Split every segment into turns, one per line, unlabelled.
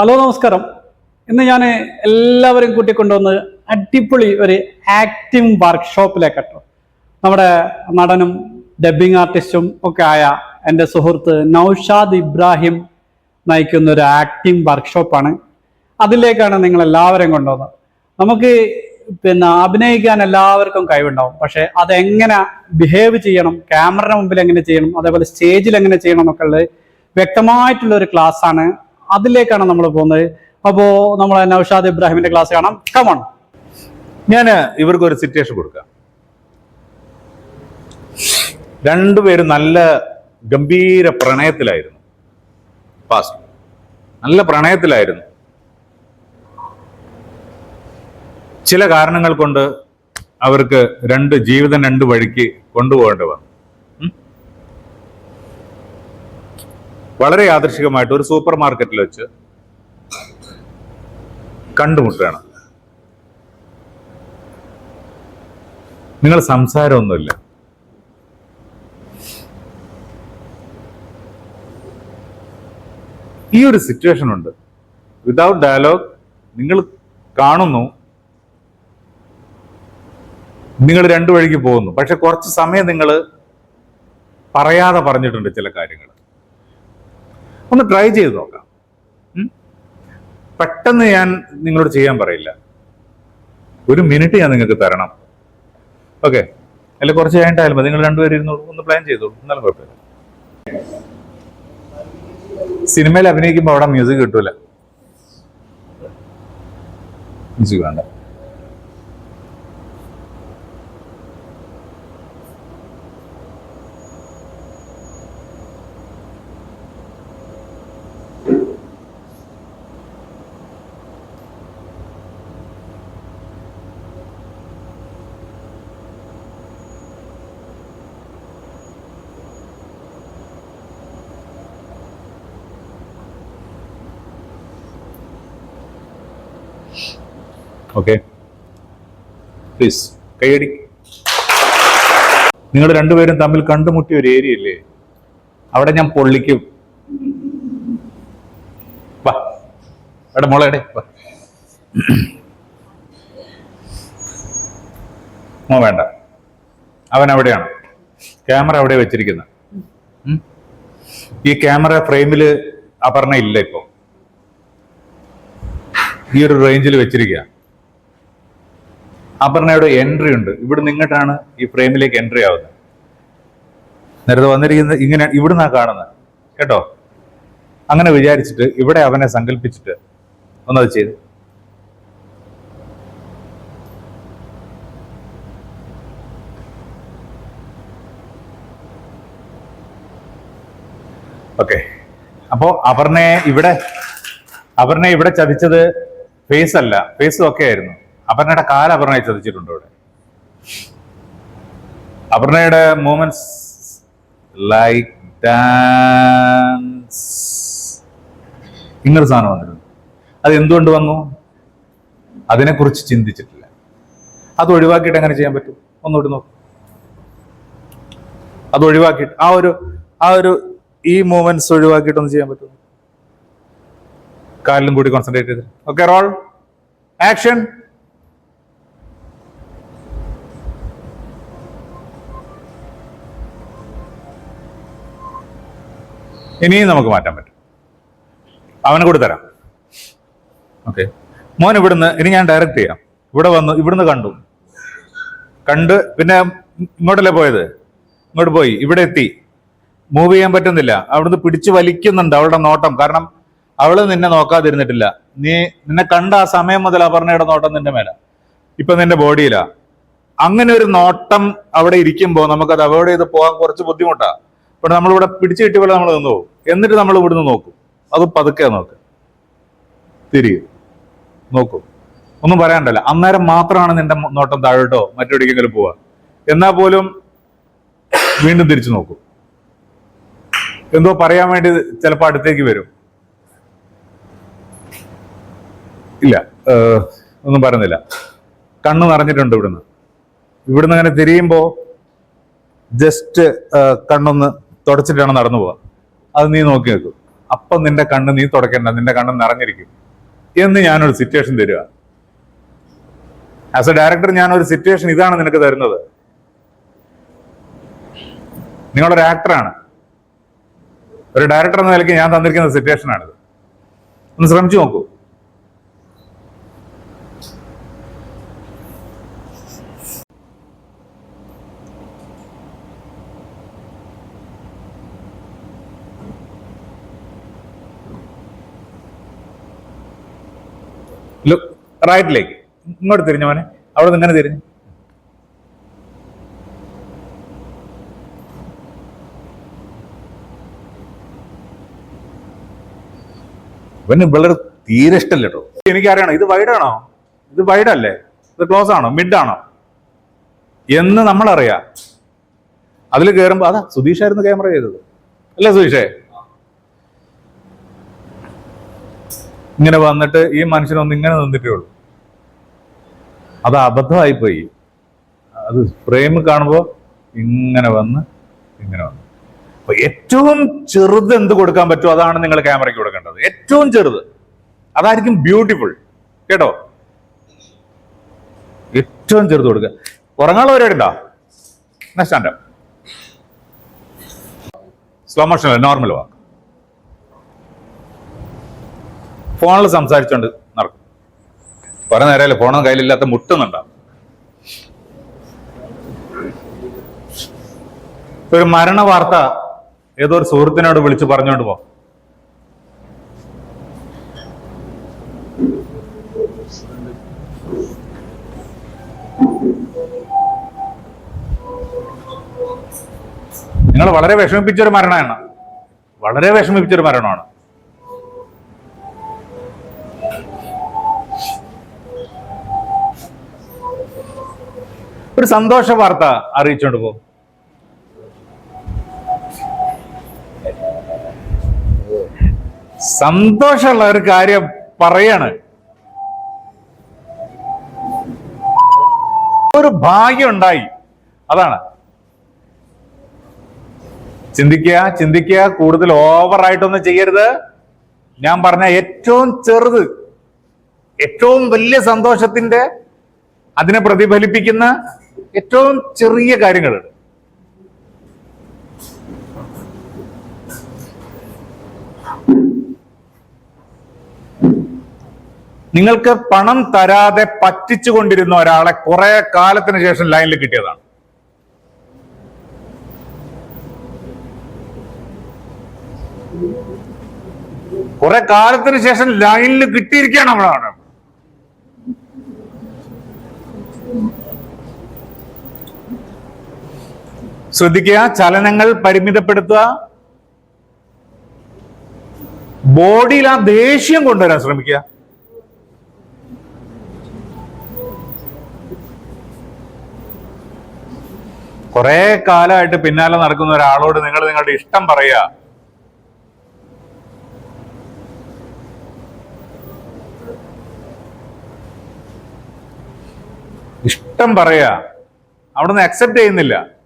Hello നമസ്കാരം. ഇന്ന് ഞാൻ എല്ലാവരും കൂട്ടിക്കൊണ്ടുവന്ന് അടിപൊളി ഒരു ആക്ടിംഗ് വർക്ക്ഷോപ്പിലേക്കട്ടോ നമ്മുടെ നടനും ഡബ്ബിംഗ് ആർട്ടിസ്റ്റും ഒക്കെ ആയ എന്റെ സുഹൃത്ത് നൌഷാദ് ഇബ്രാഹിം നയിക്കുന്ന ഒരു ആക്ടിംഗ് വർക്ക്ഷോപ്പാണ് അതിലേക്കാണ് നിങ്ങൾ എല്ലാവരും കൊണ്ടുവന്നത്. നമുക്ക് പിന്നെ അഭിനയിക്കാൻ എല്ലാവർക്കും കഴിവുണ്ടാവും. പക്ഷെ അതെങ്ങനെ ബിഹേവ് ചെയ്യണം ക്യാമറയുടെ മുമ്പിൽ എങ്ങനെ ചെയ്യണം അതേപോലെ സ്റ്റേജിൽ എങ്ങനെ ചെയ്യണം എന്നൊക്കെ ഉള്ളത് വ്യക്തമായിട്ടുള്ള ഒരു ക്ലാസ് ആണ് അതിലേക്കാണ് നമ്മൾ പോകുന്നത്. അപ്പോ നമ്മൾ നൌഷാദ് ഇബ്രാഹിമിന്റെ ക്ലാസ് കാണാം. കമോൺ
ഞാൻ ഇവർക്ക് ഒരു സിറ്റുവേഷൻ കൊടുക്കാം. രണ്ടുപേരും നല്ല ഗംഭീര പ്രണയത്തിലായിരുന്നു. പാസ്റ്റ് നല്ല പ്രണയത്തിലായിരുന്നു. ചില കാരണങ്ങൾ കൊണ്ട് അവർക്ക് രണ്ട് ജീവിതം രണ്ട് വഴിക്ക് കൊണ്ടുപോകേണ്ടി വന്നു. വളരെ യാദൃശികമായിട്ട് ഒരു സൂപ്പർ മാർക്കറ്റിൽ വെച്ച് കണ്ടുമുട്ടുകയാണ്. നിങ്ങൾ സംസാരമൊന്നുമില്ല. ഈ ഒരു സിറ്റുവേഷൻ ഉണ്ട്. വിതൗട്ട് ഡയലോഗ് നിങ്ങൾ കാണുന്നു. നിങ്ങൾ രണ്ടു വഴിക്ക് പോകുന്നു. പക്ഷെ കുറച്ച് സമയം നിങ്ങൾ പറയാതെ പറഞ്ഞിട്ടുണ്ട് ചില കാര്യങ്ങൾ ഒന്ന് ട്രൈ ചെയ്ത് നോക്കാം. പെട്ടെന്ന് ഞാൻ നിങ്ങളോട് ചെയ്യാൻ പറയില്ല. ഒരു മിനിറ്റ് ഞാൻ നിങ്ങൾക്ക് തരണം. ഓക്കെ അല്ല കുറച്ച് കഴിഞ്ഞിട്ടായാലും മതി. നിങ്ങൾ രണ്ടുപേരും ഇരുന്നോളൂ ഒന്ന് പ്ലാൻ ചെയ്തോളൂ. എന്നാലും കുഴപ്പമില്ല. സിനിമയിൽ അഭിനയിക്കുമ്പോൾ അവിടെ മ്യൂസിക് കിട്ടൂല. മ്യൂസിക് വേണ്ട ഓക്കെ പ്ലീസ് കൈയടി. നിങ്ങൾ രണ്ടുപേരും തമ്മിൽ കണ്ടുമുട്ടിയ ഒരു ഏരിയ ഇല്ലേ? അവിടെ ഞാൻ പൊള്ളിക്കും. വാ. എടാ മോളെ എടേ വാ. മോ വേണ്ട. അവൻ അവിടെയാണ്. ക്യാമറ അവിടെ വെച്ചിരിക്കുന്നത് ഈ ക്യാമറ ഫ്രെയിമിൽ അപർണ ഇല്ല ഇപ്പോ. ഈ ഒരു റേഞ്ചിൽ വെച്ചിരിക്കുക അപർണയുടെ എൻട്രി ഉണ്ട്. ഇവിടെ നിങ്ങട്ടാണ് ഈ ഫ്രെയിമിലേക്ക് എൻട്രി ആവുന്നത്. നേരത്തെ വന്നിരിക്കുന്നത് ഇങ്ങനെ ഇവിടുന്നാ കാണുന്നത്. കേട്ടോ? അങ്ങനെ വിചാരിച്ചിട്ട് ഇവിടെ അവനെ സങ്കല്പിച്ചിട്ട് ഒന്നത് ചെയ്തു. ഓക്കെ. അപ്പോ അപർണയെ ഇവിടെ അപർണയെ ഇവിടെ ചതിച്ചത് ഫേസ് അല്ല. ഫേസ് ഒക്കെ ആയിരുന്നു. അപർണയുടെ കാല അപർണയെ ചതിച്ചിട്ടുണ്ട് ഇവിടെ അപർണയുടെ മൂമെന്റ്സ് ലൈക്ക് ഡാൻസ് ഇങ്ങനൊരു സാധനം വന്നിട്ടുണ്ട് അത് എന്തുകൊണ്ട് വന്നു? അതിനെക്കുറിച്ച് ചിന്തിച്ചിട്ടില്ല. അത് ഒഴിവാക്കിയിട്ട് എങ്ങനെ ചെയ്യാൻ പറ്റും? ഒന്നുകൂടി നോക്കും. അത് ഒഴിവാക്കിയിട്ട് ആ ഒരു ആ ഒരു ഈ മൂവ്മെന്റ്സ് ഒഴിവാക്കിയിട്ട് ഒന്ന് ചെയ്യാൻ പറ്റുമോ? കാലിലും കൂടി കോൺസെൻട്രേറ്റ് ചെയ്ത്. ഓക്കെ റോൾ ആക്ഷൻ ഇനിയും നമുക്ക് മാറ്റാൻ പറ്റും. അവനെ കൂടി തരാം. ഓക്കെ. മോൻ ഇവിടുന്ന് ഇനി ഞാൻ ഡയറക്റ്റ് ചെയ്യാം. ഇവിടെ വന്നു ഇവിടുന്ന് കണ്ടു. കണ്ട് പിന്നെ ഇങ്ങോട്ടല്ലേ പോയത്? ഇങ്ങോട്ട് പോയി ഇവിടെ എത്തി. മൂവ് ചെയ്യാൻ പറ്റുന്നില്ല. അവിടുന്ന് പിടിച്ചു വലിക്കുന്നുണ്ട് അവളുടെ നോട്ടം. കാരണം അവൾ നിന്നെ നോക്കാതിരുന്നിട്ടില്ല. നീ നിന്നെ കണ്ട ആ സമയം മുതൽ അപർണയുടെ നോട്ടം നിന്റെ മേല. ഇപ്പൊ നിന്റെ ബോഡിയിലാ അങ്ങനെ ഒരു നോട്ടം അവിടെ ഇരിക്കുമ്പോൾ നമുക്കത് അവോയ്ഡ് ചെയ്ത് പോകാൻ കുറച്ച് ബുദ്ധിമുട്ടാ. പക്ഷെ നമ്മളിവിടെ പിടിച്ചു കിട്ടിയ പോലെ നമ്മൾ നിന്ന് പോകും. എന്നിട്ട് നമ്മൾ ഇവിടുന്ന് നോക്കും. അത് പതുക്കെ നോക്ക്. തിരിയും നോക്കും. ഒന്നും പറയാണ്ടല്ല. അന്നേരം മാത്രമാണ് നിന്റെ നോട്ടം താഴോട്ടോ മറ്റെവിടേക്കെങ്കിലും പോവാ എന്നാ പോലും വീണ്ടും തിരിച്ചു നോക്കും. എന്തോ പറയാൻ വേണ്ടി ചിലപ്പോൾ അടുത്തേക്ക് വരും. ഇല്ല. ഒന്നും പറയുന്നില്ല. കണ്ണ് നിറഞ്ഞിട്ടുണ്ട് ഇവിടുന്ന്. ഇവിടുന്ന് അങ്ങനെ തിരിയുമ്പോ ജസ്റ്റ് കണ്ണൊന്ന് തുടച്ചിട്ടാണ് നടന്നു പോവാ. അത് നീ നോക്കി നിൽക്കും. അപ്പം നിന്റെ കണ്ണ് നീ തുടക്കണ്ട നിന്റെ കണ്ണ് നിറഞ്ഞിരിക്കും. എന്ന് ഞാനൊരു സിറ്റുവേഷൻ തരിക ആസ് എ ഡയറക്ടർ ഞാൻ ഒരു സിറ്റുവേഷൻ ഇതാണ് നിനക്ക് തരുന്നത്. നിങ്ങളൊരു ആക്ടറാണ് ഒരു ഡയറക്ടർ എന്ന നിലയ്ക്ക് ഞാൻ തന്നിരിക്കുന്ന സിറ്റുവേഷനാണിത് ഒന്ന് ശ്രമിച്ചു നോക്കൂ ലുക്ക് റൈറ്റിലേക്ക്. ഇങ്ങോട്ട് തിരിഞ്ഞു മോനെ. അവിടെ നിന്ന് ഇങ്ങനെ തിരിഞ്ഞു. ഇവന് വളരെ തീരെ ഇഷ്ടമല്ല കേട്ടോ. എനിക്കറിയണം ഇത് വൈഡാണോ ഇത് വൈഡല്ലേ ഇത് ക്ലോസ് ആണോ? മിഡ് ആണോ? എന്ന് നമ്മളറിയാം. അതിൽ കയറുമ്പോ അതാ സുധീഷായിരുന്നു ക്യാമറ ചെയ്തത്. അല്ലേ സുധീഷേ? ഇങ്ങനെ വന്നിട്ട് ഈ മനുഷ്യനൊന്ന് ഇങ്ങനെ നിന്നിട്ടേ ഉള്ളൂ. അത് അബദ്ധമായി പോയി അത് ഫ്രെയിം കാണുമ്പോൾ ഇങ്ങനെ വന്ന് ഇങ്ങനെ വന്ന്. അപ്പൊ ഏറ്റവും ചെറുത് എന്ത് കൊടുക്കാൻ പറ്റുമോ അതാണ് നിങ്ങൾ ക്യാമറയ്ക്ക് കൊടുക്കേണ്ടത്. ഏറ്റവും ചെറുത്. അതായിരിക്കും ബ്യൂട്ടിഫുൾ കേട്ടോ? ഏറ്റവും ചെറുത് കൊടുക്കുക. ഉറങ്ങാനുള്ള പരിപാടി ഉണ്ടോ? Next slow motion normal walk ഫോണിൽ സംസാരിച്ചോണ്ട് കുറെ നേരമല്ലേ ഫോണോ കയ്യിലില്ലാത്ത മുട്ടുന്നുണ്ടാവും. ഒരു മരണ വാർത്ത ഏതോ ഒരു സുഹൃത്തിനോട് വിളിച്ചു പറഞ്ഞുകൊണ്ട് പോ. നിങ്ങൾ വളരെ വിഷമിപ്പിച്ചൊരു മരണമാണ്. വളരെ വിഷമിപ്പിച്ചൊരു മരണമാണ്. ഒരു സന്തോഷ വാർത്ത അറിയിച്ചുകൊണ്ട് പോകും സന്തോഷമുള്ള ഒരു കാര്യം പറയാണ്. ഒരു ഭാഗ്യം ഉണ്ടായി. അതാണ്. ചിന്തിക്കുക ചിന്തിക്കുക കൂടുതൽ ഓവറായിട്ടൊന്നും ചെയ്യരുത്. ഞാൻ പറഞ്ഞ ഏറ്റവും ചെറുത് ഏറ്റവും വലിയ സന്തോഷത്തിന്റെ അതിനെ പ്രതിഫലിപ്പിക്കുന്ന ഏറ്റവും ചെറിയ കാര്യങ്ങളുണ്ട് നിങ്ങൾക്ക് പണം തരാതെ പറ്റിച്ചുകൊണ്ടിരുന്ന ഒരാളെ കുറെ കാലത്തിന് ശേഷം ലൈനിൽ കിട്ടിയതാണ്. കുറെ കാലത്തിന് ശേഷം ലൈനിൽ കിട്ടിയിരിക്കുകയാണ് നമ്മളാണ് ശ്രദ്ധിക്കുക. ചലനങ്ങൾ പരിമിതപ്പെടുത്തുക. ബോഡിയിൽ ആ ദേഷ്യം കൊണ്ടുവരാൻ ശ്രമിക്കുക. കുറെ കാലമായിട്ട് പിന്നാലെ നടക്കുന്ന ഒരാളോട് നിങ്ങൾ നിങ്ങളുടെ ഇഷ്ടം പറയുക. ഇഷ്ടം പറയാ നിന്ന് അക്സെപ്റ്റ് ചെയ്യുന്നില്ല.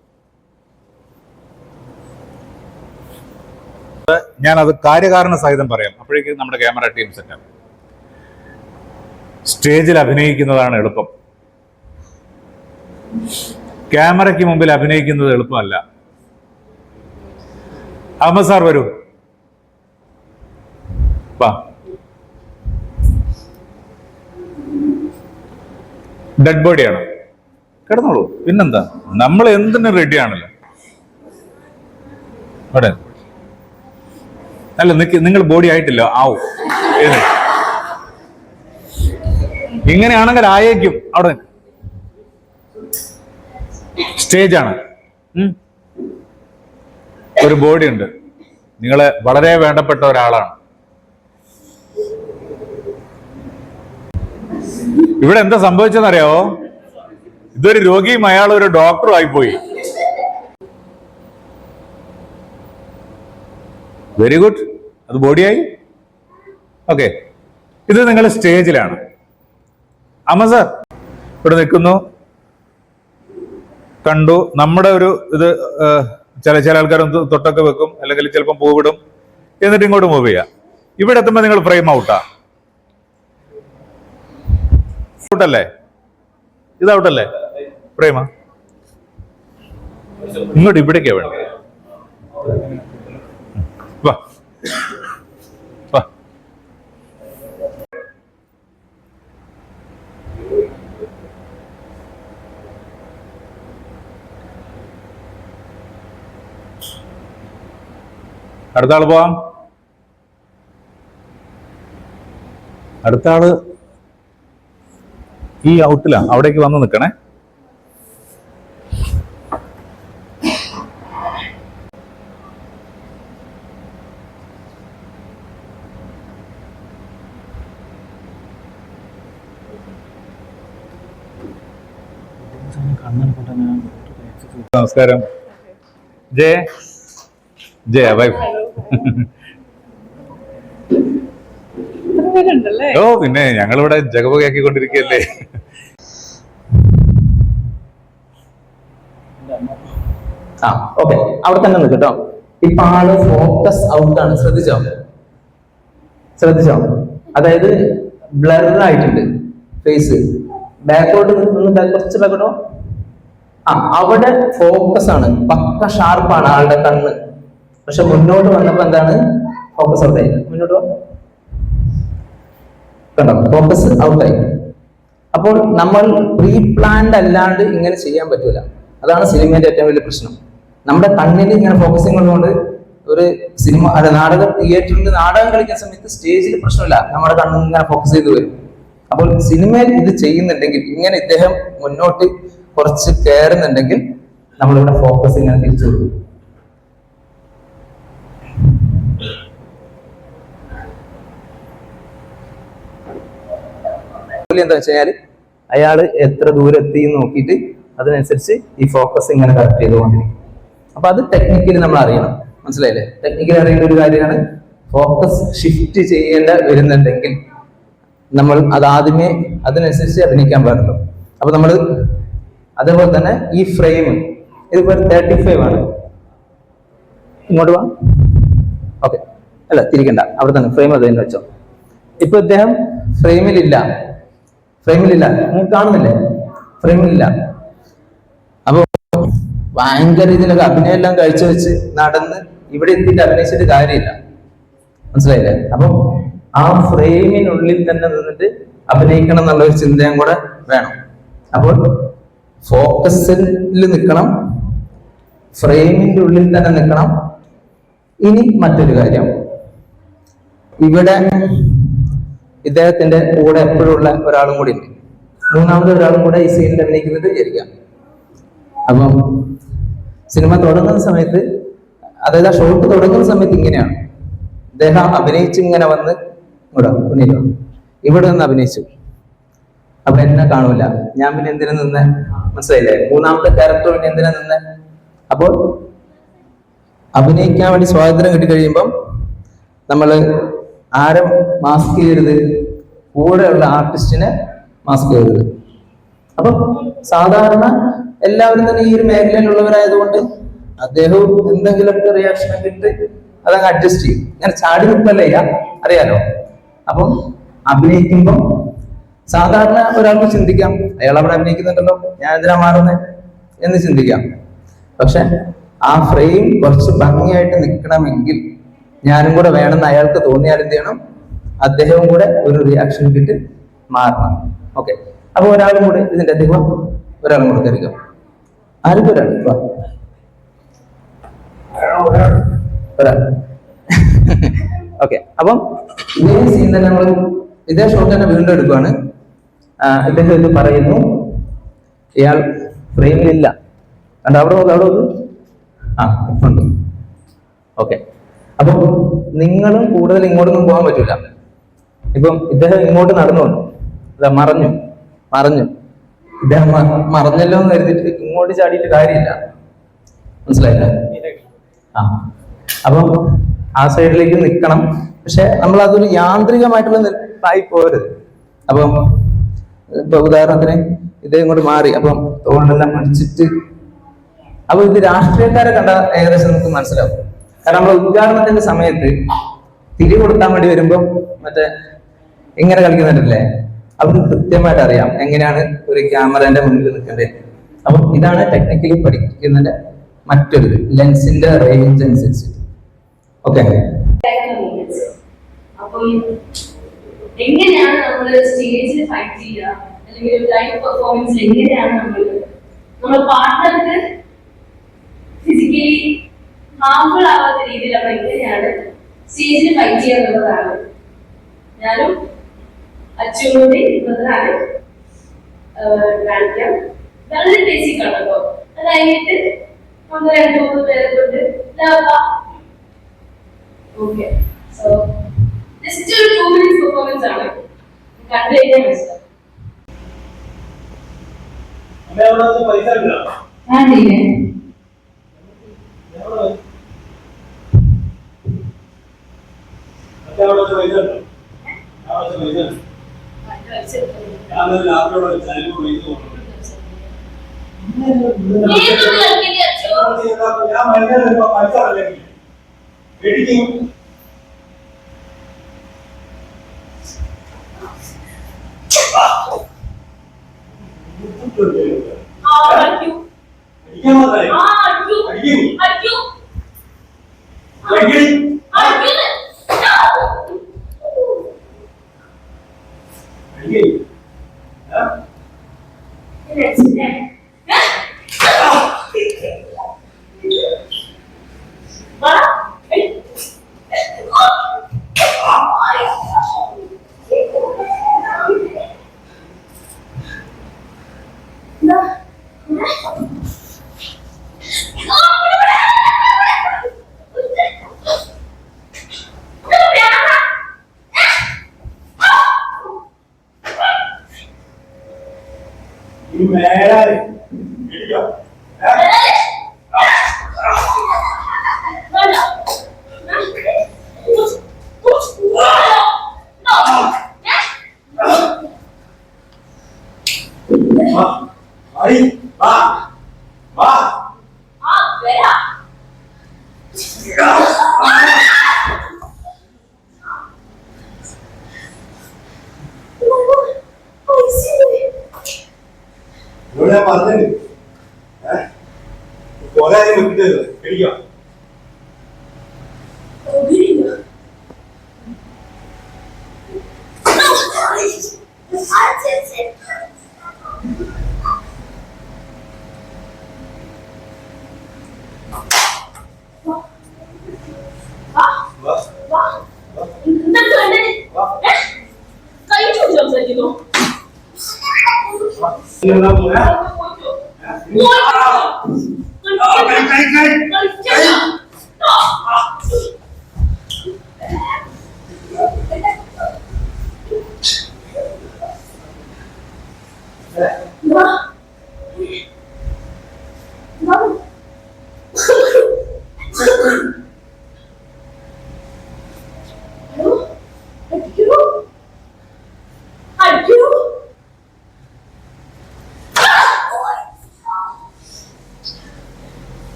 ഞാൻ അത് കാര്യകാരണ സഹിതം പറയാം. അപ്പോഴേക്ക് നമ്മുടെ ക്യാമറ ടീം സെറ്റാണ് സ്റ്റേജിൽ അഭിനയിക്കുന്നതാണ് എളുപ്പം. ക്യാമറയ്ക്ക് മുമ്പിൽ അഭിനയിക്കുന്നത് എളുപ്പമല്ല. അഹമ്മദ് സാർ വരൂ. വാ. ഡെഡ് ബോഡിയാണ് കിടന്നോളൂ. പിന്നെന്താ? നമ്മൾ എന്തിനും റെഡിയാണല്ലോ അവിടെ. അല്ല നിക്ക് നിങ്ങൾ ബോഡി ആയിട്ടില്ല. ആവും. ഇങ്ങനെയാണെങ്കിൽ ആയേക്കും. അവിടെ. സ്റ്റേജ് സ്റ്റേജാണ് ഒരു ബോഡി ഉണ്ട്. നിങ്ങളെ വളരെ വേണ്ടപ്പെട്ട ഒരാളാണ്. ഇവിടെ എന്താ സംഭവിച്ചെന്നറിയാവോ ഇതൊരു രോഗിയും അയാൾ ഒരു ഡോക്ടറും ആയിപ്പോയി. വെരി ഗുഡ് അത് ബോഡിയായി ഓക്കെ ഇത് നിങ്ങൾ സ്റ്റേജിലാണ് അമ്മ സർ ഇവിടെ നിൽക്കുന്നു. കണ്ടു. നമ്മുടെ ഒരു ഇത് ചില ചില ആൾക്കാർ തൊട്ടൊക്കെ വെക്കും. അല്ലെങ്കിൽ ചിലപ്പം പൂവിടും. എന്നിട്ട് ഇങ്ങോട്ട് മൂവ് ചെയ്യാം. ഇവിടെ എത്തുമ്പോൾ നിങ്ങൾ ഫ്രെയിം ഔട്ടാ ഔട്ടല്ലേ ഇത് ഔട്ടല്ലേ ഫ്രെയിമാ ഇങ്ങോട്ട് ഇവിടേക്കാ വേണം വാ. അടുത്ത ആൾ പോവാം. അടുത്ത ആൾ ഈ ഔട്ടിലാണ് അവിടേക്ക് വന്ന് നിൽക്കണേ നമസ്കാരം. ജയ. ജയ ബൈ. ഓ പിന്നെ ഞങ്ങളിവിടെ ജഗപകയാക്കിക്കൊണ്ടിരിക്കുകയല്ലേ
ആ ഓക്കെ. അവിടെ തന്നെ നിൽക്ക് കേട്ടോ. ഇപ്പൊ ആൾ ഫോക്കസ് ഔട്ട് ആണ്. ശ്രദ്ധിച്ചോ? ശ്രദ്ധിച്ചോ? അതായത് ബ്ലർ ആയിട്ടുണ്ട് ഫേസ് ബാക്കോട്ട് നിന്ന് കുറച്ച് ബാക്കോട്ടോ ആ അവിടെ ഫോക്കസ് ആണ്. പക്ക ഷാർപ്പാണ് ആളുടെ കണ്ണ്. പക്ഷെ മുന്നോട്ട് വന്നപ്പോ എന്താണ്? ഫോക്കസ് ഔട്ടായി മുന്നോട്ട്. കണ്ടോ? ഫോക്കസ് ഔട്ടായി അപ്പോൾ നമ്മൾ പ്രീ പ്ലാൻഡ് അല്ലാണ്ട് ഇങ്ങനെ ചെയ്യാൻ പറ്റൂല. അതാണ് സിനിമയുടെ ഏറ്റവും വലിയ പ്രശ്നം. നമ്മുടെ കണ്ണിന് ഇങ്ങനെ ഫോക്കസിങ് ഉള്ളതുകൊണ്ട് ഒരു സിനിമ അല്ല നാടക തിയേറ്ററിൽ നാടകം കളിക്കുന്ന സമയത്ത് സ്റ്റേജിൽ പ്രശ്നമില്ല. നമ്മുടെ കണ്ണിൽ ഇങ്ങനെ ഫോക്കസ് ചെയ്ത് വരും. അപ്പോൾ സിനിമയിൽ ഇത് ചെയ്യുന്നുണ്ടെങ്കിൽ ഇങ്ങനെ ഇദ്ദേഹം മുന്നോട്ട് കുറച്ച് കയറുന്നുണ്ടെങ്കിൽ നമ്മളിവിടെ ഫോക്കസ് ഇങ്ങനെ തിരിച്ചു കൊടുക്കും. എന്താ വെച്ച് അയാൾ എത്ര ദൂരം എത്തി നോക്കിയിട്ട് അതിനനുസരിച്ച് ഈ ഫോക്കസ് ഇങ്ങനെ കറക്റ്റ് ചെയ്തുകൊണ്ടിരിക്കും. അപ്പൊ അത് ടെക്നിക്കലി നമ്മൾ അറിയണം. മനസ്സിലായില്ലേ? ടെക്നിക്കലി അറിയേണ്ട ഒരു കാര്യമാണ് ഫോക്കസ് ഷിഫ്റ്റ് ചെയ്യേണ്ട വരുന്നുണ്ടെങ്കിൽ നമ്മൾ അത് ആദ്യമേ അതിനനുസരിച്ച് അഭിനയിക്കാൻ പാടുള്ളൂ. അപ്പൊ നമ്മൾ അതേപോലെ തന്നെ ഈ ഫ്രെയിം ഇതിപ്പോ തേർട്ടി ഫൈവ് ആണ്. ഇങ്ങോട്ട് വാ. ഓക്കെ അല്ല തിരിക്കണ്ട. അവിടെ തന്നെ ഫ്രെയിം അത് വെച്ചോ. ഇപ്പൊ ഇദ്ദേഹം ഫ്രെയിമിലില്ല ഫ്രെയിമിലില്ല നിങ്ങൾ കാണുന്നില്ലേ? ഫ്രെയിമിലില്ല അപ്പൊ ഭയങ്കര ഇതിലൊക്കെ അഭിനയം എല്ലാം കഴിച്ചു വെച്ച് നടന്ന് ഇവിടെ എത്തിയിട്ട് അഭിനയിച്ചിട്ട് കാര്യമില്ല. മനസ്സിലായില്ലേ? അപ്പം ആ ഫ്രെയിമിനുള്ളിൽ തന്നെ നിന്നിട്ട് അഭിനയിക്കണം എന്നുള്ള ഒരു ചിന്തയും കൂടെ വേണം. അപ്പോൾ ഫോക്കസിൽ നിൽക്കണം. ഫ്രെയിമിന്റെ ഉള്ളിൽ തന്നെ നിൽക്കണം. ഇനി മറ്റൊരു കാര്യം. ഇവിടെ ഇദ്ദേഹത്തിന്റെ കൂടെ എപ്പോഴും ഉള്ള ഒരാളും കൂടി ഉണ്ട് മൂന്നാമത് ഒരാളും കൂടെ ഈ സീനിൽ അഭിനയിക്കുന്നത് വിചാരിക്കാം അപ്പം സിനിമ തുടങ്ങുന്ന സമയത്ത് അതായത് ആ ഷോട്ട് തുടങ്ങുന്ന സമയത്ത് ഇങ്ങനെയാണ്. ഇദ്ദേഹം അഭിനയിച്ച് ഇങ്ങനെ വന്ന് ഇവിടെ ഇവിടെ നിന്ന് അഭിനയിച്ചു. അപ്പൊ എന്നെ കാണൂല. ഞാൻ പിന്നെ എന്തിനു നിന്ന് മനസ്സിലായില്ലേ? മൂന്നാമത്തെ ക്യാരക്ടർ പിന്നെ എന്തിനാ നിന്ന്? അപ്പോൾ അഭിനയിക്കാൻ വേണ്ടി സ്വാതന്ത്ര്യം കിട്ടി കഴിയുമ്പം നമ്മൾ ആരും മാസ്ക് ചെയ്യരുത്. കൂടെയുള്ള ആർട്ടിസ്റ്റിനെ മാസ്ക് ചെയ്യരുത്. അപ്പൊ സാധാരണ എല്ലാവരും തന്നെ ഈ ഒരു മേഖലയിലുള്ളവരായതുകൊണ്ട് അദ്ദേഹവും എന്തെങ്കിലുമൊക്കെ റിയാക്ഷൻ ഒക്കെ ഇട്ട് അതങ്ങ് അഡ്ജസ്റ്റ് ചെയ്യും. ഇങ്ങനെ ചാടി നിൽക്കല്ലേ അറിയാലോ? അപ്പം അഭിനയിക്കുമ്പം സാധാരണ ഒരാൾക്ക് ചിന്തിക്കാം അയാൾ അവിടെ അഭിനയിക്കുന്നുണ്ടല്ലോ ഞാൻ എന്തിനാ മാറുന്നത് എന്ന് ചിന്തിക്കാം. പക്ഷെ ആ ഫ്രെയിം കുറച്ച് ഭംഗിയായിട്ട് നിൽക്കണമെങ്കിൽ ഞാനും കൂടെ വേണമെന്ന് അയാൾക്ക് തോന്നിയാൽ എന്ത് ചെയ്യണം? അദ്ദേഹവും കൂടെ ഒരു റിയാക്ഷൻ കിട്ടി മാറണം. ഓക്കെ അപ്പൊ ഒരാളും കൂടെ ഇതിന്റെ അധികം ഒരാളും കൂടെ കരുതുക ആരും ഒരാൾ. ഒരാൾ. ഓക്കെ അപ്പം ഇതേ സീൻ തന്നെ നമ്മൾ ഇതേ ഷോട്ട് തന്നെ വീണ്ടും എടുക്കുകയാണ് ആ, ഇദ്ദേഹം ഇത് പറയുന്നു. ഇയാൾ ഫ്രെയിമിലില്ല. കണ്ട? അവിടെ നോക്ക് അവിടെ നോക്ക്. ആ ഉണ്ട്. ഓക്കെ. അപ്പൊ നിങ്ങളും കൂടുതൽ ഇങ്ങോട്ടൊന്നും പോകാൻ പറ്റൂല. ഇപ്പം ഇദ്ദേഹം ഇങ്ങോട്ട് നടന്നു വന്നു അതാ മറഞ്ഞു. മറഞ്ഞു. ഇദ്ദേഹം മറഞ്ഞല്ലോ എന്ന് കരുതിയിട്ട് ഇങ്ങോട്ട് ചാടിയിട്ട് കാര്യമില്ല. മനസ്സിലായില്ല? ആ. അപ്പം ആ സൈഡിലേക്ക് നിൽക്കണം പക്ഷെ നമ്മൾ അതൊരു യാന്ത്രികമായിട്ടുള്ള നിൽപ്പായി പോരുത് അപ്പം ഇപ്പൊ ഉദാഹരണത്തിന് ഇതേ ഇങ്ങോട്ട് മാറി. അപ്പം തോളെല്ലാം മടിച്ചിട്ട് അപ്പൊ ഇത് രാഷ്ട്രീയക്കാരെ കണ്ട ഏകദേശം നമുക്ക് മനസ്സിലാവും. കാരണം നമ്മൾ ഉദ്ഘാടനത്തിന്റെ സമയത്ത് തിരി കൊടുക്കാൻ വേണ്ടി വരുമ്പോൾ മറ്റേ ഇങ്ങനെ കളിക്കുന്നുണ്ടല്ലേ? അവർക്ക് കൃത്യമായിട്ട് അറിയാം. എങ്ങനെയാണ് ഒരു ക്യാമറന്റെ മുന്നിൽ നിൽക്കേണ്ടത്? അപ്പം ഇതാണ് ടെക്നിക്കലി പഠിക്കുന്നതിന്റെ മറ്റൊരു ലെൻസിന്റെ റേഞ്ച് അനുസരിച്ച് ഓക്കെ
എങ്ങനെയാണ് നമ്മൾ സ്റ്റേജിൽ ഫൈറ്റ് ചെയ്യുക? അല്ലെങ്കിൽ ഒരു ലൈവ് പെർഫോമൻസ് എങ്ങനെയാണ് നമ്മൾ നമ്മൾ പാർട്ട്ണർക്ക് ഫിസിക്കലി ഹാർംഫുൾ ആവാത്ത രീതിയിൽ നമ്മൾ എങ്ങനെയാണ് സ്റ്റേജിൽ ഫൈറ്റ് ചെയ്യുക എന്നുള്ളതാണ്. ഞാനും അച്ഛനോട് ബ്രദറാണ് കാണിക്കാം. വളരെ ബേസിക് ആണ് കേട്ടോ. അത് കഴിഞ്ഞിട്ട് ഒന്ന് രണ്ട് മൂന്ന് പേരെ കൊണ്ട് ഓക്കെ സോ ജസ്റ്റ് ഒരു ടു മിനിറ്റ്സ് പെർഫോമൻസ് ആണ്. കണ്ടു കഴിഞ്ഞാൽ മനസ്സിലാവും. ഞാൻ ഏതൊരു കളിക്കില്ല അച്ഛോ? ആ അടിക്കൂ
വാ,
എന്തൊക്കെ വേണ്ടത് കൈ ചോദിച്ചു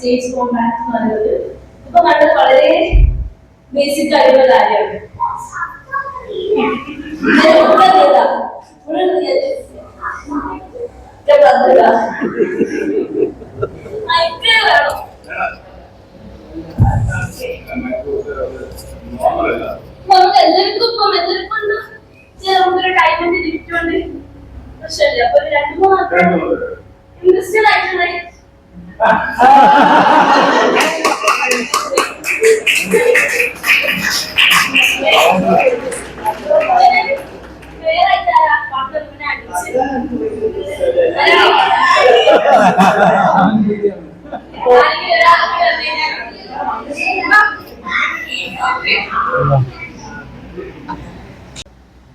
സ്റ്റേജ് കോമ്പാക്ട് എന്ന് പറയുന്നത്. ഇപ്പൊ കണ്ടത് വളരെ ബേസിക് ആയിട്ടുള്ള കാര്യമാണ്. നമുക്ക് എല്ലാവർക്കും ഇപ്പം എല്ലാവർക്കും ഉണ്ട്? നമുക്കൊരു ടൈമിന്റെ ലിമിറ്റ് ഉണ്ട് പ്രശ്നമില്ല. അപ്പൊ ഒരു മൂന്ന് ഇൻട്രസ്റ്റഡ് ആയിട്ടുള്ള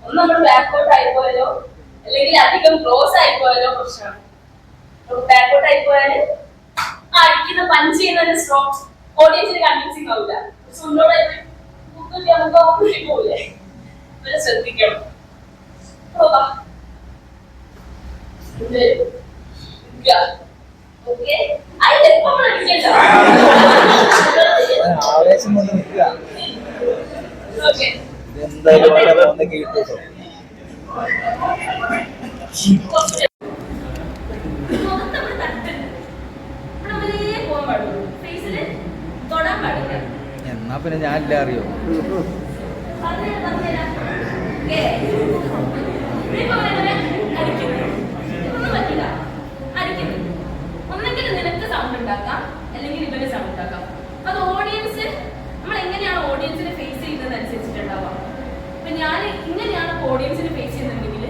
നമ്മൾ ബാക്കൗട്ട് ആയിപ്പോയാലോ അല്ലെങ്കിൽ അധികം ക്ലോസ് ആയിപ്പോയാലോ പ്രശ്നമാണ് ബാക്കോട്ട് ആയിപ്പോയാൽ ആ അടിക്കുന്ന പഞ്ച് ചെയ്യുന്ന സ്ട്രോക്ക് ഓഡിയൻസിന് കൺവിൻസിങ് ആവില്ല ഇവരെ ശ്രദ്ധിക്കണം.
ആവേശം കൊണ്ട് നിൽക്കുക. എന്തായാലും കേട്ടു
മുഖത്തവിടെ തട്ടുണ്ട് ഇവിടെ വലിയ പോകാൻ പാടുള്ളൂ ഫേസിൽ തൊടാൻ പാടില്ല
എന്നാ പിന്നെ ഞാനില്ല അറിയോ
പറഞ്ഞുതരാം, പറഞ്ഞുതരാം. ഓക്കേ. ഇനിയിപ്പോ അവരെങ്ങനെ അടിക്കുന്നു? ഒന്നും പറ്റില്ല. അടിക്കുന്നു. ഒന്നെങ്കിൽ നിനക്ക് സൗണ്ട് ഉണ്ടാക്കാം അല്ലെങ്കിൽ ഇവന് സൗണ്ട് ഉണ്ടാക്കാം അത് ഓഡിയൻസ് നമ്മൾ എങ്ങനെയാണ് ഓഡിയൻസിനെ ഫേസ് ചെയ്യുന്നത് അനുസരിച്ചിട്ടുണ്ടാവുക ഇപ്പൊ ഞാൻ ഇങ്ങനെയാണ് ഓഡിയൻസിനെ ഫേസ് ചെയ്യുന്നുണ്ടെങ്കിൽ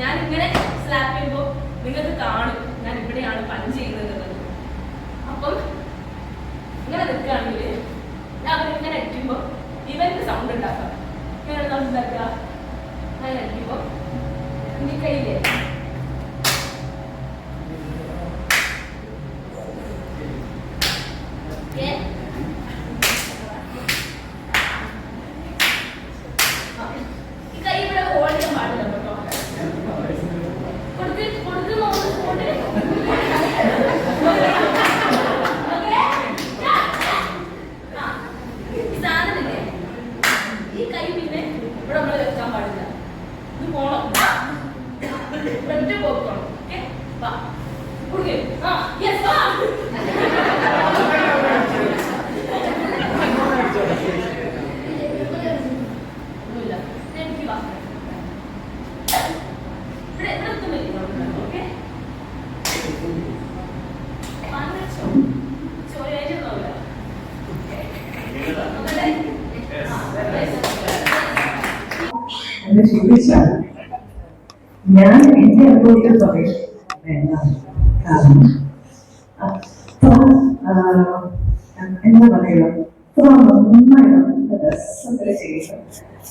ഞാൻ ഇങ്ങനെ സ്ലാപ്പ് ചെയ്യുമ്പോൾ നിങ്ങൾക്ക് കാണും ഞാൻ ഇവിടെയാണ് പഞ്ച് ചെയ്യുന്നത് എന്നുള്ളത്. അപ്പം ഇങ്ങനെ നിൽക്കുകയാണെങ്കിൽ ഞാൻ ഇങ്ങനെ അടിക്കുമ്പോൾ ഇവർക്ക് സൗണ്ട് ഉണ്ടാക്കാം ഇങ്ങനെ സൗണ്ട് ഉണ്ടാക്കുക അങ്ങനെ അടിക്കുമ്പോൾ ഇനി കയ്യില്ലേ ഓക്കേ? ആ. ഈ കൈ ഇവിടെ ഹോൾഡ് ചെയ്യാൻ പാടില്ല കേട്ടോ കൊടുത്ത് കൊടുക്കുന്ന ഹോൾഡ് ഈ സാധനമില്ലേ? ഈ കൈ പിന്നെ ഇവിടെ നമ്മൾ വെക്കാൻ പാടില്ല. ഇത് പോണം. ഒറ്റ പോക്ക് പോണം. Okay? വാ. കൊടുക്ക്. ആ, yes, വാ. ഒന്നുമില്ല. എനിക്ക് വാ. ഇവിടെ ഇവിടെ ഒത്തും വെക്കണം. Okay? പാൻ വെച്ചോ. ചോരയായിട്ടുണ്ടാവില്ല. നോക്കട്ടെ? ആ, nice.
എന്നെ ചിന്തിച്ചാണ് ഞാൻ എന്റെ അനുഭവത്തിൽ പറയും വേണ്ട കാരണം അത്ര ആ, എന്താ പറയുക അത്ര നന്നായി നല്ല രസത്തിൽ ചെയ്യുന്ന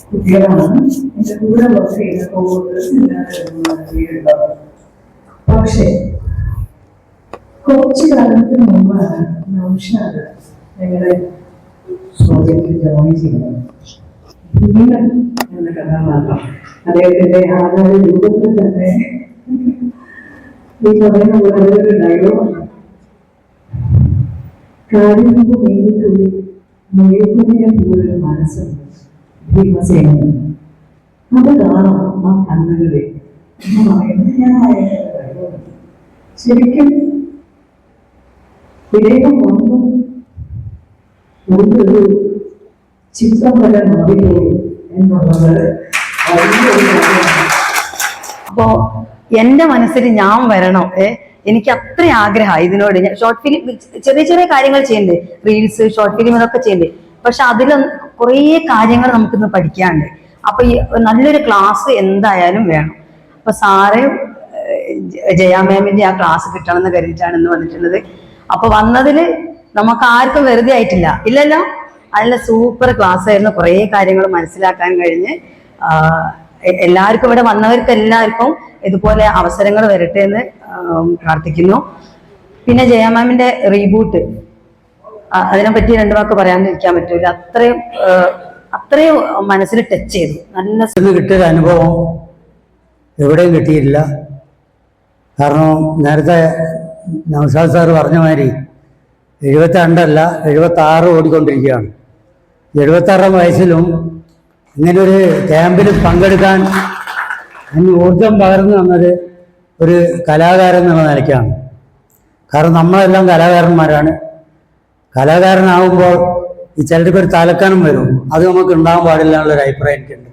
കുട്ടികളാണ് എന്റെ കൂടെ വർക്ക് ചെയ്ത കോഴ്സ് വീടുള്ളത് പക്ഷേ കുറച്ചു കാലത്തിന് മുമ്പാണ് നൗഷാദ് ഞങ്ങളുടെ പ്രോജക്റ്റിൽ ജോയിൻ ചെയ്യുന്നത് ഭീമൻ എന്ന കഥാപാത്രം അദ്ദേഹത്തിന്റെ ആദ്യ രൂപത്തിൽ തന്നെ ഈ പോലെ ഒരു ഡയലോഗാണ് കാര്യങ്ങൾക്ക് വേണ്ടിയിട്ടുള്ളി മുഴുകുന്നതിനെ പോലൊരു മനസ്സുണ്ട് ഭീമസേനന് അത് കാണാം ആ കണ്ണുകളിൽ എന്ന് പറയുന്നത് ഞാൻ ശരിക്കും ഇദ്ദേഹം ഒന്നും ഒരു ചിത്രം വരെ മാറിപ്പോയി എന്നുള്ളത് വലിയൊരു കാര്യമാണ്.
അപ്പോ എന്റെ മനസ്സിൽ ഞാൻ വരണം ഏ? എനിക്ക് അത്ര ആഗ്രഹമായി ഇതിനോട്. ഷോർട്ട് ഫിലിം ചെറിയ ചെറിയ കാര്യങ്ങൾ ചെയ്യുന്നുണ്ട് റീൽസ് ഷോർട്ട് ഫിലിം ഇതൊക്കെ ചെയ്യുന്നുണ്ട് പക്ഷെ അതിൽ കുറേ കാര്യങ്ങൾ നമുക്കിന്ന് പഠിക്കാണ്ട് അപ്പൊ ഈ നല്ലൊരു ക്ലാസ് എന്തായാലും വേണം. അപ്പൊ സാറ് ജയാ മാമിന്റെ ആ ക്ലാസ് കിട്ടണം എന്ന് കരുതിയിട്ടാണ് ഇന്ന് വന്നിട്ടുള്ളത്. അപ്പൊ വന്നതിൽ നമുക്ക് ആർക്കും വെറുതെ ആയിട്ടില്ല. ഇല്ലല്ലോ? നല്ല സൂപ്പർ ക്ലാസ് ആയിരുന്നു. കുറേ കാര്യങ്ങൾ മനസ്സിലാക്കാൻ കഴിഞ്ഞ്. എല്ലാവർക്കും ഇവിടെ വന്നവർക്ക് എല്ലാവർക്കും ഇതുപോലെ അവസരങ്ങൾ വരട്ടെ എന്ന് പ്രാർത്ഥിക്കുന്നു. പിന്നെ ജയമാമിന്റെ റീബൂട്ട് അതിനെപ്പറ്റി രണ്ടു വാക്ക് പറയാണ്ടിരിക്കാൻ പറ്റൂല അത്രയും അത്രയും മനസ്സിൽ ടച്ച് ചെയ്തു. നല്ല
കിട്ടിയൊരു അനുഭവം എവിടെയും കിട്ടിയില്ല കാരണം നേരത്തെ നൗഷാദ് സാർ പറഞ്ഞ മാതിരി എഴുപത്തി രണ്ടല്ല എഴുപത്തി ആറ് ഓടിക്കൊണ്ടിരിക്കുകയാണ്. എഴുപത്താറാം വയസ്സിലും ഇങ്ങനൊരു ക്യാമ്പിൽ പങ്കെടുക്കാൻ അതിന് ഊർജം പകർന്നു തന്നത് ഒരു കലാകാരൻ എന്നുള്ള നിലയ്ക്കാണ്. കാരണം നമ്മളെല്ലാം കലാകാരന്മാരാണ്. കലാകാരനാകുമ്പോൾ ഈ ചിലർക്ക് ഒരു തലക്കനം വരും. അത് നമുക്ക് ഉണ്ടാകാൻ പാടില്ല എന്നുള്ളൊരു അഭിപ്രായം എനിക്കുണ്ട്.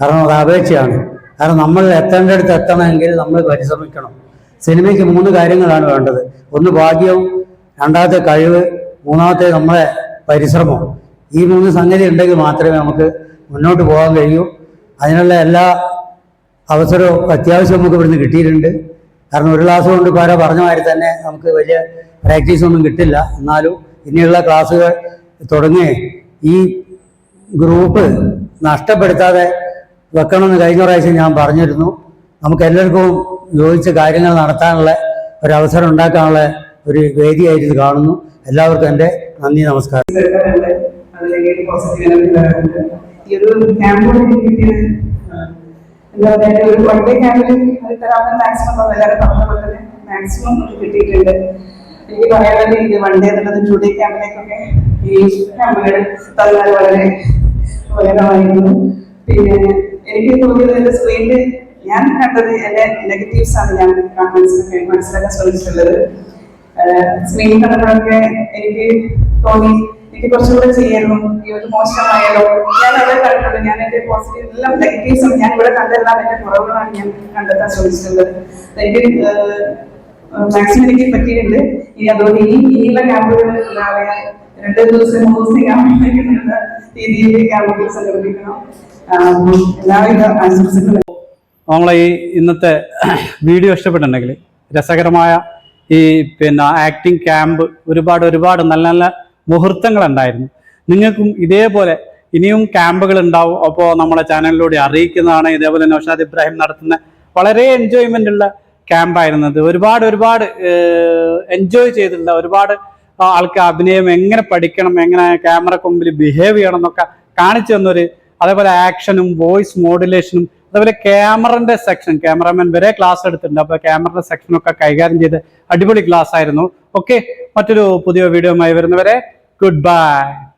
കാരണം അത് അപേക്ഷയാണ്. കാരണം നമ്മൾ എത്തേണ്ടടുത്ത് എത്തണമെങ്കിൽ നമ്മൾ പരിശ്രമിക്കണം. സിനിമയ്ക്ക് മൂന്ന് കാര്യങ്ങളാണ് വേണ്ടത്. ഒന്ന് ഭാഗ്യവും രണ്ടാമത്തെ കഴിവ് മൂന്നാമത്തെ നമ്മളെ പരിശ്രമം. ഈ മൂന്ന് സംഗതി ഉണ്ടെങ്കിൽ മാത്രമേ നമുക്ക് മുന്നോട്ട് പോകാൻ കഴിയൂ. അതിനുള്ള എല്ലാ അവസരവും അത്യാവശ്യം നമുക്ക് ഇവിടുന്ന് കിട്ടിയിട്ടുണ്ട്. കാരണം ഒരു ക്ലാസ് കൊണ്ട് ഇപ്പോൾ പറഞ്ഞ മാതിരി തന്നെ നമുക്ക് വലിയ പ്രാക്ടീസ് ഒന്നും കിട്ടില്ല. എന്നാലും ഇനിയുള്ള ക്ലാസ്സുകൾ തുടങ്ങി ഈ ഗ്രൂപ്പ് നഷ്ടപ്പെടുത്താതെ വെക്കണമെന്ന് കഴിഞ്ഞ പ്രാവശ്യം ഞാൻ പറഞ്ഞിരുന്നു. നമുക്ക് എല്ലാവർക്കും യോജിച്ച കാര്യങ്ങൾ നടത്താനുള്ള ഒരു അവസരം ഉണ്ടാക്കാനുള്ള ഒരു വേദിയായിട്ട് ഇത് കാണുന്നു. എല്ലാവർക്കും എന്റെ നന്ദി നമസ്കാരം.
ഈ ഒരു ക്യാമ്പ് എന്താ പറയുക ഒരു വൺ ഡേ ക്യാമ്പിൽ തരാവുന്ന മാക്സിമം എല്ലാവരും പറഞ്ഞ പോലെ തന്നെ മാക്സിമം കിട്ടിയിട്ടുണ്ട്. എനിക്ക് പറയാനുള്ളത് ഇത് വൺ ഡേ എന്നുള്ളത് ടു ഡേ ക്യാമ്പിലേക്കൊക്കെ ഈ ക്യാമ്പുകൾ തന്നത് വളരെ ഉപകരമായിരുന്നു പിന്നെ എനിക്ക് തോന്നിയത് എന്റെ സ്ക്രീനിൽ ഞാൻ കണ്ടത് എന്റെ നെഗറ്റീവ്സ് ആണ് ഞാൻ മനസ്സിലാക്കാൻ മനസ്സിലാക്കാൻ ശ്രമിച്ചിട്ടുള്ളത്. സ്ക്രീനിൽ കണ്ടപ്പോഴൊക്കെ എനിക്ക് തോന്നി എനിക്ക് കുറച്ചുകൂടെ ചെയ്യണം ഈ ഒരു മോശമായാലോ ഞാൻ അവിടെ കണ്ടിട്ടുണ്ട്. ഞാൻ എന്റെ പോസിറ്റീവ് എല്ലാം നെഗറ്റീവ്സും ഞാൻ ഇവിടെ കണ്ടെല്ലാം എന്റെ കുറവുകളാണ് ഞാൻ കണ്ടെത്താൻ ശ്രമിച്ചിട്ടുള്ളത്. എനിക്ക് മാക്സിമം എനിക്ക് പറ്റിയിട്ടുണ്ട്. ഇനി അതുകൊണ്ട് ഇനി ഇനിയുള്ള ക്യാമ്പുകൾ രാവിലെ രണ്ട് ദിവസം മൂന്ന് നീണ്ട രീതിയിൽ ക്യാമ്പുകൾ സംഘടിപ്പിക്കണം. എല്ലാവിധ
നമ്മളെ ഈ ഇന്നത്തെ വീഡിയോ ഇഷ്ടപ്പെട്ടിട്ടുണ്ടെങ്കിൽ രസകരമായ ഈ പിന്നെ ആക്ടിങ് ക്യാമ്പ് ഒരുപാട് ഒരുപാട് നല്ല നല്ല മുഹൂർത്തങ്ങൾ ഉണ്ടായിരുന്നു നിങ്ങൾക്കും ഇതേപോലെ ഇനിയും ക്യാമ്പുകൾ ഉണ്ടാവും അപ്പോൾ നമ്മളെ ചാനലിലൂടെ അറിയിക്കുന്നതാണ് ഇതേപോലെ നൗഷാദ് ഇബ്രാഹിം നടത്തുന്ന വളരെ എൻജോയ്മെന്റ് ഉള്ള ക്യാമ്പായിരുന്നത് ഒരുപാട് ഒരുപാട് എൻജോയ് ചെയ്തിട്ടുണ്ട് ഒരുപാട് ആൾക്ക് അഭിനയം എങ്ങനെ പഠിക്കണം എങ്ങനെ ക്യാമറ മുമ്പിൽ ബിഹേവ് ചെയ്യണം എന്നൊക്കെ കാണിച്ചു തന്നൊരു അതേപോലെ ആക്ഷനും വോയിസ് മോഡുലേഷനും അതേപോലെ ക്യാമറന്റെ സെക്ഷൻ ക്യാമറമാൻ വരെ ക്ലാസ് എടുത്തിട്ടുണ്ട്. അപ്പൊ ക്യാമറയുടെ സെക്ഷനൊക്കെ കൈകാര്യം ചെയ്ത് അടിപൊളി ക്ലാസ് ആയിരുന്നു. ഓക്കെ മറ്റൊരു പുതിയ വീഡിയോ വരുന്നവരെ ഗുഡ് ബൈ